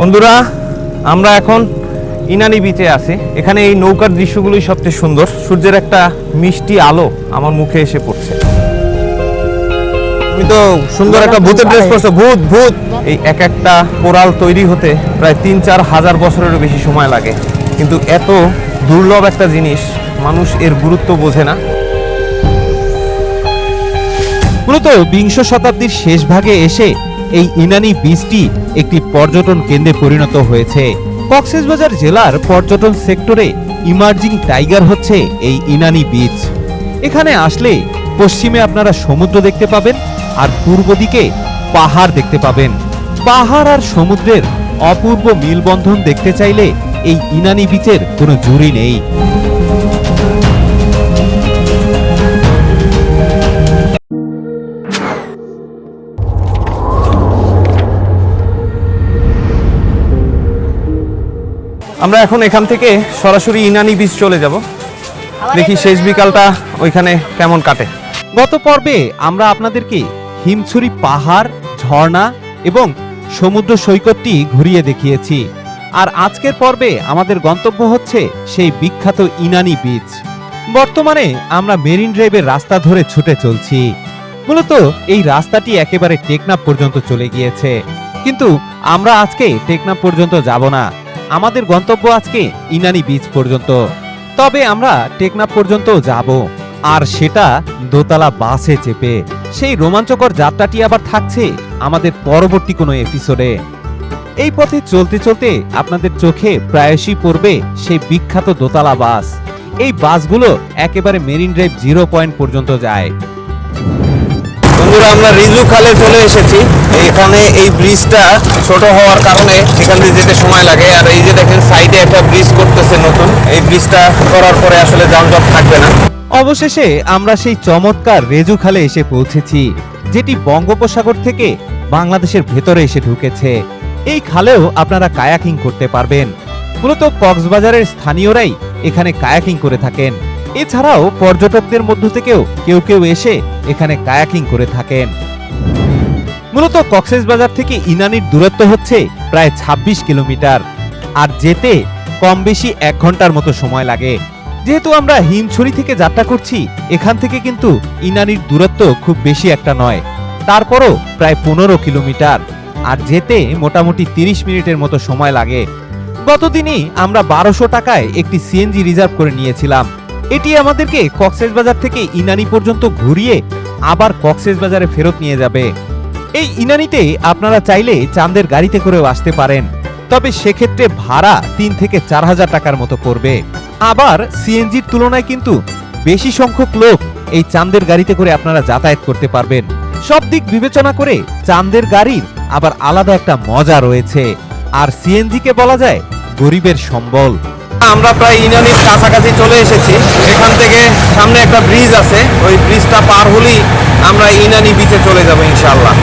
বন্ধুরা আমরা এখন ইনানি বিচে আছি। এখানে এই নৌকার দৃশ্যগুলোই সবচেয়ে সুন্দর। সূর্যের একটা মিষ্টি আলো আমার মুখে এসে পড়ছে। তুমি তো সুন্দর একটা ভূতের ড্রেস পরছো। ভূত ভূত! এই এক একটা কোরাল তৈরি হতে প্রায় তিন চার হাজার বছরেরও বেশি সময় লাগে। কিন্তু এত দুর্লভ একটা জিনিস মানুষ এর গুরুত্ব বোঝে না। মূলত বিংশ শতাব্দীর শেষ ভাগে এসে এই ইনানি বীজটি একটি পর্যটন কেন্দ্রে পরিণত হয়েছে। কক্সবাজার জেলার পর্যটন সেক্টরে ইমার্জিং টাইগার হচ্ছে এই ইনানি বীচ এখানে আসলে পশ্চিমে আপনারা সমুদ্র দেখতে পাবেন আর পূর্ব দিকে পাহাড় দেখতে পাবেন। পাহাড় আর সমুদ্রের অপূর্ব মিলবন্ধন দেখতে চাইলে এই ইনানি বীচের কোনো জুরি নেই। আমরা এখন এখান থেকে সরাসরি ইনানি বিচ চলে যাব। দেখি শেষ বিকালটা ওইখানে কেমন কাটে। গত পর্বে আমরা আপনাদেরকে হিমছড়ি পাহাড়, ঝর্ণা এবং সমুদ্র সৈকতটি ঘুরিয়ে দেখিয়েছি। আর আজকের পর্বে আমাদের গন্তব্য হচ্ছে সেই বিখ্যাত ইনানি বিচ বর্তমানে আমরা মেরিন ড্রাইভের রাস্তা ধরে ছুটে চলছি। মূলত এই রাস্তাটি একেবারে টেকনাপ পর্যন্ত চলে গিয়েছে। কিন্তু আমরা আজকে টেকনাপ পর্যন্ত যাব না। আমাদের গন্তব্য আজকে ইনানি বিচ পর্যন্ত। তবে আমরা টেকনাফ পর্যন্ত যাব। আর সেটা দোতলা বাসে চেপে। সেই রোমাঞ্চকর যাত্রাটি আবার থাকছে আমাদের পরবর্তী কোনো এপিসোডে এই পথে চলতে চলতে আপনাদের চোখে প্রায়শই পড়বে সেই বিখ্যাত দোতলা বাস। এই বাসগুলো একেবারে মেরিন ড্রাইভ জিরো পয়েন্ট পর্যন্ত যায়। বন্ধুরা আমরা রিজু খালে চলে এসেছি। এখানে এই ব্রিজটা ছোট হওয়ার কারণে এখান দিয়ে যেতে সময় লাগে। আর এই যে দেখেন, সাইডে একটা ব্রিজ করতেছে নতুন। এই ব্রিজটা করার পরে আসলে যানজট থাকবে না। অবশেষে আমরা সেই চমৎকার রেজু খালে এসে পৌঁছেছি, যেটি বঙ্গোপসাগর থেকে বাংলাদেশের ভেতরে এসে ঢুকেছে। এই খালেও আপনারা কায়াকিং করতে পারবেন। মূলত কক্সবাজারের স্থানীয়রাই এখানে কায়াকিং করে থাকেন। এছাড়াও পর্যটকদের মধ্য থেকেও কেউ কেউ এসে এখানে কায়াকিং করে থাকেন। মূলত কক্সবাজার থেকে ইনানির দূরত্ব হচ্ছে প্রায় ২৬ কিলোমিটার। আর যেতে কম বেশি এক ঘণ্টার মতো সময় লাগে। যেহেতু আমরা হিমছড়ি থেকে যাত্রা করছি, এখান থেকে কিন্তু ইনানির দূরত্ব খুব বেশি একটা নয়। তারপরও প্রায় পনেরো কিলোমিটার। আর যেতে মোটামুটি তিরিশ মিনিটের মতো সময় লাগে। গতদিনই আমরা বারোশো টাকায় একটি সিএনজি রিজার্ভ করে নিয়েছিলাম। এটি আমাদেরকে কক্সবাজার থেকে ইনানি পর্যন্ত ঘুরিয়ে আবার কক্সবাজারে ফেরত নিয়ে যাবে। এই ইনানিতে আপনারা চাইলে চাঁদের গাড়িতে করেও আসতে পারেন। তবে সেক্ষেত্রে ভাড়া তিন থেকে চার হাজার টাকার মতো পড়বে। আবার সিএনজির তুলনায় কিন্তু বেশি সংখ্যক লোক এই চাঁদের গাড়িতে করে আপনারা যাতায়াত করতে পারবেন। সব দিক বিবেচনা করে চাঁদের গাড়ির আবার আলাদা একটা মজা রয়েছে। আর সিএনজি কে বলা যায় গরিবের সম্বল। আমরা প্রায় ইনানির কাছাকাছি চলে এসেছি। এখান থেকে সামনে একটা ব্রিজ আছে। ওই ব্রিজটা পার হলেই আমরা ইনানি বিচে চলে যাব ইনশাআল্লাহ।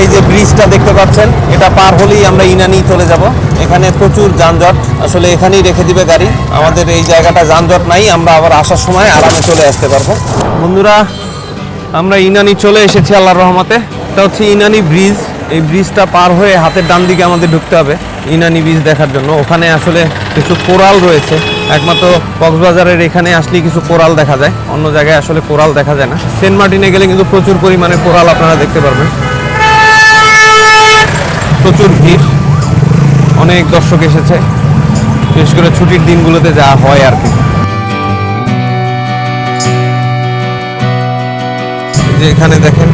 এই যে ব্রিজটা দেখতে পাচ্ছেন, এটা পার হলেই আমরা ইনানি চলে যাব। এখানে প্রচুর যানজট। আসলে এখানেই রেখে দিবে গাড়ি। আমাদের এই জায়গাটা যানজট নাই, আমরা আবার আসার সময় আরামে চলে আসতে পারব। বন্ধুরা, আমরা ইনানি চলে এসেছি আল্লাহর রহমতে। এটা হচ্ছে ইনানি ব্রিজ। এই ব্রিজটা পার হয়ে হাতের ডান দিকে আমাদের ঢুকতে হবে ইনানি ব্রিজ দেখার জন্য। ওখানে আসলে কিছু কোরাল রয়েছে। একমাত্র কক্সবাজারের এখানে আসলে কিছু কোরাল দেখা যায়। অন্য জায়গায় আসলে কোরাল দেখা যায় না। সেন্ট মার্টিনে গেলে কিন্তু প্রচুর পরিমাণে কোরাল আপনারা দেখতে পারবেন। প্রচুর ভিড়। অনেক দর্শক এসেছে। বিশেষ করে ছুটির দিনগুলোতে যা হয় আর কি। যে এখানে দেখেন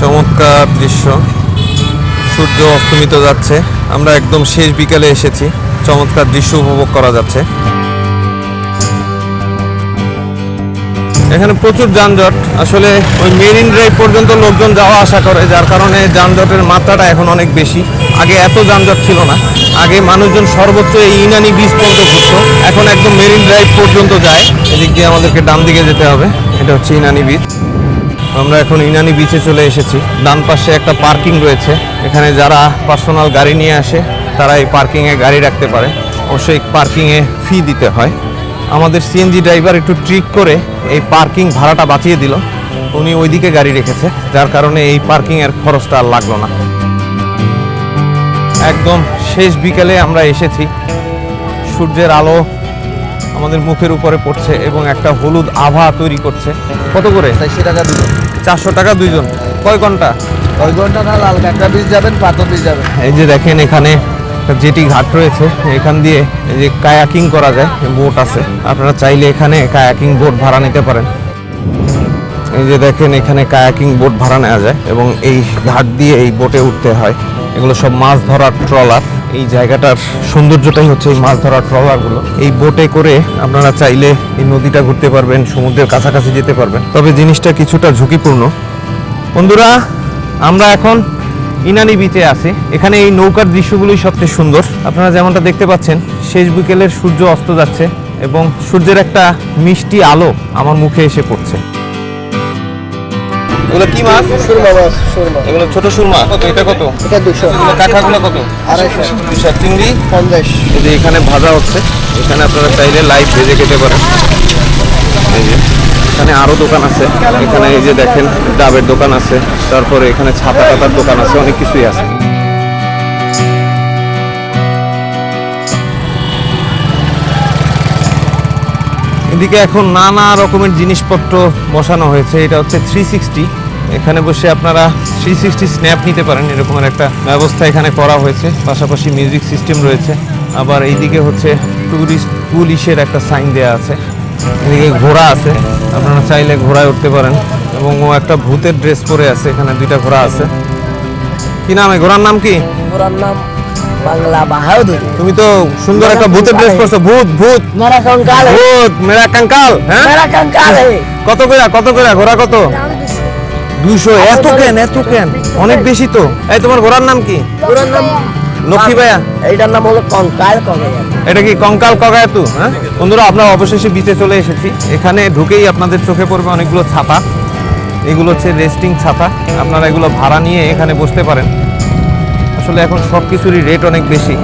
চমৎকার দৃশ্য। সূর্য অস্তমিত যাচ্ছে। আমরা একদম শেষ বিকালে এসেছি। চমৎকার দৃশ্য উপভোগ করা যাচ্ছে। এখানে প্রচুর যানজট। আসলে ওই মেরিন ড্রাইভ পর্যন্ত লোকজন যাওয়া আসা করে, যার কারণে যানজটের মাত্রাটা এখন অনেক বেশি। আগে এত যানজট ছিল না। আগে মানুষজন সর্বোচ্চ এই ইনানি ব্রিজ পর্যন্ত ঘুরতো। এখন একদম মেরিন ড্রাইভ পর্যন্ত যায়। এদিক দিয়ে আমাদেরকে ডান দিকে যেতে হবে। এটা হচ্ছে ইনানি বিচ আমরা এখন ইনানি বিচে চলে এসেছি। ডান পাশে একটা পার্কিং রয়েছে। এখানে যারা পার্সোনাল গাড়ি নিয়ে আসে তারা এই পার্কিংয়ে গাড়ি রাখতে পারে। অবশ্যই পার্কিংয়ে ফি দিতে হয়। আমাদের সিএনজি ড্রাইভার একটু ট্রিক করে এই পার্কিং ভাড়াটা বাঁচিয়ে দিল। উনি ওইদিকে গাড়ি রেখেছে, যার কারণে এই পার্কিংয়ের খরচটা আর লাগল না। একদম শেষ বিকেলে আমরা এসেছি। সূর্যের আলো আমাদের মুখের উপরে পড়ছে এবং একটা হলুদ আভা তৈরি করছে। কত করে? চারশো দিল চারশো টাকা দুইজন। কয় ঘণ্টা? ওই ঘণ্টা না লাল কাঁকড়া বীজ যাবেন পাথর বীজ যাবেন। এই যে দেখেন এখানে জেটি ঘাট রয়েছে এখান দিয়ে এই যে কায়াকিং করা যায় বোট আছে। আপনারা চাইলে এখানে কায়াকিং বোট ভাড়া নিতে পারেন। এই যে দেখেন এখানে কায়াকিং বোট ভাড়া নেওয়া যায় এবং এই ঘাট দিয়ে এই বোটে উঠতে হয়। এগুলো সব মাছ ধরার ট্রলার। এই জায়গাটার সৌন্দর্যটাই হচ্ছে এই মাছ ধরার ট্রলারগুলো। এই বোটে করে আপনারা চাইলে এই নদীটা ঘুরতে পারবেন, সমুদ্রের কাছাকাছি যেতে পারবেন। তবে জিনিসটা কিছুটা ঝুঁকিপূর্ণ। বন্ধুরা, আমরা এখন ইনানি বিচে আছি। এখানে এই নৌকার দৃশ্যগুলোই সবচেয়ে সুন্দর। আপনারা যেমনটা দেখতে পাচ্ছেন, শেষ বিকেলের সূর্য অস্ত যাচ্ছে এবং সূর্যের একটা মিষ্টি আলো আমার মুখে এসে পড়ছে। এগুলো কি মাছ? সুরমা মাছ সুরমা। এগুলো ছোট সুরমা? কত এটা কত? এটা দুশো। এগুলো কত? আড়াইশো। দুশো। চিংড়ি? পঞ্চাশ। এই যে এখানে ভাজা হচ্ছে। এখানে আপনারা চাইলে লাইভ ভেজে খেতে পারেন। এই যে এখানে আরও দোকান আছে। এখানে এই যে দেখেন ডাবের দোকান আছে। তারপরে এখানে ছাতা টাতার দোকান আছে। অনেক কিছুই আছে। এদিকে এখন নানা রকমের জিনিসপত্র বসানো হয়েছে। এটা হচ্ছে থ্রি সিক্সটি এখানে বসে আপনারা থ্রি সিক্সটি স্ন্যাপ নিতে পারেন এরকমের একটা ব্যবস্থা এখানে করা হয়েছে। পাশাপাশি মিউজিক সিস্টেম রয়েছে। আবার এইদিকে হচ্ছে ট্যুরিস্ট পুলিশের একটা সাইন দেওয়া আছে। এদিকে ঘোড়া আছে। আপনারা চাইলে ঘোড়ায় উঠতে পারেন। এবং ও একটা ভূতের ড্রেস পরে আছে। এখানে দুইটা ঘোড়া আছে। কি নাম এই ঘোড়ার নাম কি? পুরার নাম বাংলা বাহাদুর। তুমি তো সুন্দর একটা ভূতের ড্রেস পরছো। ভূত ভূত। মেরা কঙ্কাল। ভূত মেরা কাঙ্কাল হ্যাঁ? মেরা কঙ্কাল। কত করে কত করে ঘোড়া কত? দুশো এত কেন এত কেন? অনেক বেশি তো। এই তোমার ঘোড়ার নাম কি? পুরার নাম লক্ষ্মী ভাইয়া। এইটার নাম হলো কঙ্কাল কঙ্কাল। এটা কি কঙ্কাল কগায়াতু? হ্যাঁ? বন্ধুরা আপনারা অবশেষে বিচে চলে এসেছি। এখানে ঢুকেই আপনাদের চোখে পড়বে অনেকগুলো ছাতা এগুলো হচ্ছে রেস্টিং ছাতা আপনারা এগুলো ভাড়া নিয়ে এখানে বসতে পারেন। আসলে এখন সব কিছুরই রেট অনেক বেশি।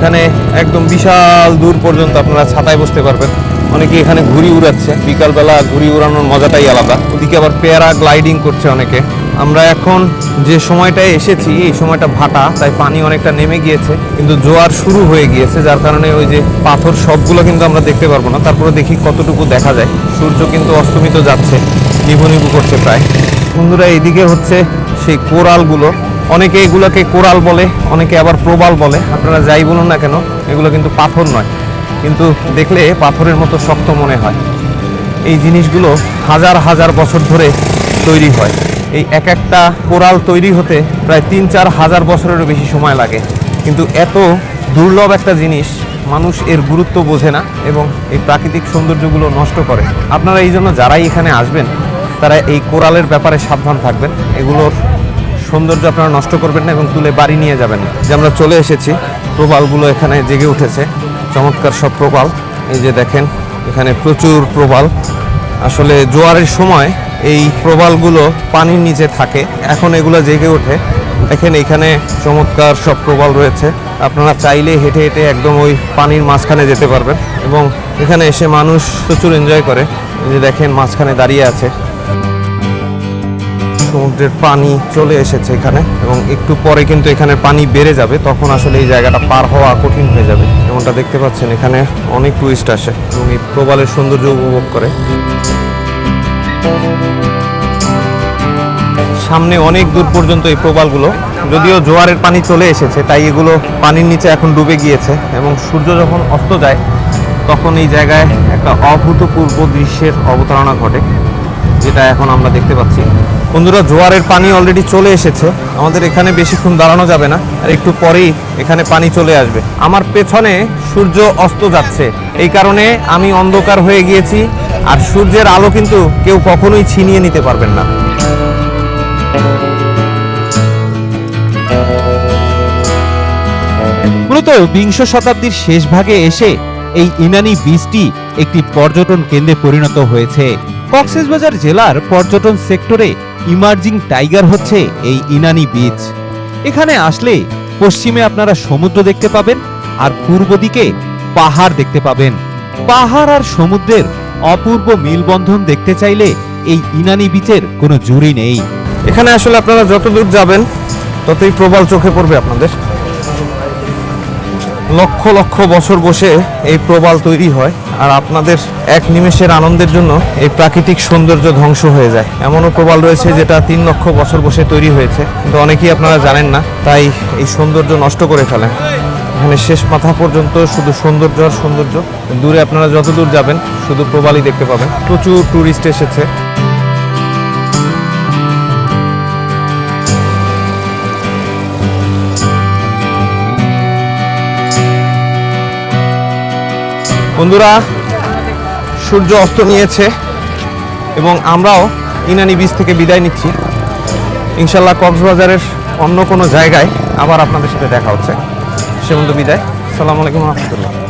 এখানে একদম বিশাল দূর পর্যন্ত আপনারা ছাতায় বসতে পারবেন। অনেকে এখানে ঘুড়ি উড়াচ্ছে। বিকালবেলা ঘুড়ি উড়ানোর মজাটাই আলাদা। ওদিকে আবার প্যারা গ্লাইডিং করছে অনেকে। আমরা এখন যে সময়টায় এসেছি, এই সময়টা ভাটা, তাই পানি অনেকটা নেমে গিয়েছে। কিন্তু জোয়ার শুরু হয়ে গিয়েছে, যার কারণে ওই যে পাথর সবগুলো কিন্তু আমরা দেখতে পারব না। তারপরে দেখি কতটুকু দেখা যায়। সূর্য কিন্তু অস্তমিত যাচ্ছে, নিভু নিভু করছে প্রায়। বন্ধুরা, এইদিকে হচ্ছে সেই কোরালগুলো অনেকে এগুলোকে কোরাল বলে, অনেকে আবার প্রবাল বলে। আপনারা যাই বলুন না কেন, এগুলো কিন্তু পাথর নয়। কিন্তু দেখলে পাথরের মতো শক্ত মনে হয়। এই জিনিসগুলো হাজার হাজার বছর ধরে তৈরি হয়। এই এক একটা কোরাল তৈরি হতে প্রায় তিন চার হাজার বছরেরও বেশি সময় লাগে। কিন্তু এত দুর্লভ একটা জিনিস মানুষ এর গুরুত্ব বোঝে না এবং এই প্রাকৃতিক সৌন্দর্যগুলো নষ্ট করে। আপনারা এই জন্য যারাই এখানে আসবেন, তারা এই কোরালের ব্যাপারে সাবধান থাকবেন। এগুলোর সৌন্দর্য আপনারা নষ্ট করবেন না এবং তুলে বাড়ি নিয়ে যাবেন না। যে আমরা চলে এসেছি, প্রবালগুলো এখানে জেগে উঠেছে। চমৎকার সব প্রবাল। এই যে দেখেন, এখানে প্রচুর প্রবাল। আসলে জোয়ারের সময় এই প্রবালগুলো পানির নিচে থাকে। এখন এগুলো জেগে ওঠে। দেখেন, এখানে চমৎকার সব প্রবাল রয়েছে। আপনারা চাইলে হেঁটে হেঁটে একদম ওই পানির মাঝখানে যেতে পারবেন। এবং এখানে এসে মানুষ প্রচুর এনজয় করে। যে দেখেন, মাঝখানে দাঁড়িয়ে আছে। সমুদ্রের পানি চলে এসেছে এখানে এবং একটু পরে কিন্তু এখানে পানি বেড়ে যাবে, তখন আসলে এই জায়গাটা পার হওয়া কঠিন হয়ে যাবে। যেমনটা দেখতে পাচ্ছেন, এখানে অনেক টুরিস্ট আসে এবং এই প্রবালের সৌন্দর্য উপভোগ করে। সামনে অনেক দূর পর্যন্ত এই প্রবালগুলো, যদিও জোয়ারের পানি চলে এসেছে, তাই এগুলো পানির নিচে এখন ডুবে গিয়েছে এবং সূর্য যখন অস্ত যায়, তখন এই জায়গায় একটা অভূতপূর্ব দৃশ্যের অবতারণা ঘটে, যেটা এখন আমরা দেখতে পাচ্ছি। বন্ধুরা, জোয়ারের পানি অলরেডি চলে এসেছে। আমাদের এখানে বেশিক্ষণ দাঁড়ানো যাবে না, আর একটু পরেই এখানে পানি চলে আসবে। আমার পেছনে সূর্য অস্ত যাচ্ছে, এই কারণে আমি অন্ধকার হয়ে গিয়েছি, আর সূর্যের আলো কিন্তু কেউ কখনোই ছিনিয়ে নিতে পারবেন না। মূলত বিংশ শতাব্দীর শেষ ভাগে এসে এই ইনানি বীজটি একটি পর্যটন কেন্দ্রে পরিণত হয়েছে। কক্সবাজার জেলার পর্যটন সেক্টরে ইমার্জিং টাইগার হচ্ছে এই ইনানি বিচ এখানে আসলে পশ্চিমে আপনারা সমুদ্র দেখতে পাবেন আর পূর্ব দিকে পাহাড় দেখতে পাবেন। পাহাড় আর সমুদ্রের অপূর্ব মিলবন্ধন দেখতে চাইলে এই ইনানি বিচের কোনো জুড়ি নেই। এখানে আসলে আপনারা যত দূর যাবেন, ততই প্রবল চোখে পড়বে আপনাদের। লক্ষ লক্ষ বছর বসে এই প্রবাল তৈরি হয় আর আপনাদের এক নিমেষের আনন্দের জন্য এই প্রাকৃতিক সৌন্দর্য ধ্বংস হয়ে যায়। এমনও প্রবাল রয়েছে যেটা তিন লক্ষ বছর বসে তৈরি হয়েছে। কিন্তু অনেকেই আপনারা জানেন না, তাই এই সৌন্দর্য নষ্ট করে ফেলেন। এখানে শেষ মাথা পর্যন্ত শুধু সৌন্দর্য আর সৌন্দর্য। দূরে আপনারা যত দূর যাবেন, শুধু প্রবালই দেখতে পাবেন। প্রচুর টুরিস্ট এসেছে। বন্ধুরা, সূর্য অস্ত নিয়েছে এবং আমরাও ইনানি বীজ থেকে বিদায় নিচ্ছি। ইনশাল্লাহ কক্সবাজারের অন্য কোনো জায়গায় আবার আপনাদের সাথে দেখা হচ্ছে। সে বন্ধু বিদায়। সালাম আলাইকুম রহমতুল্লাহ।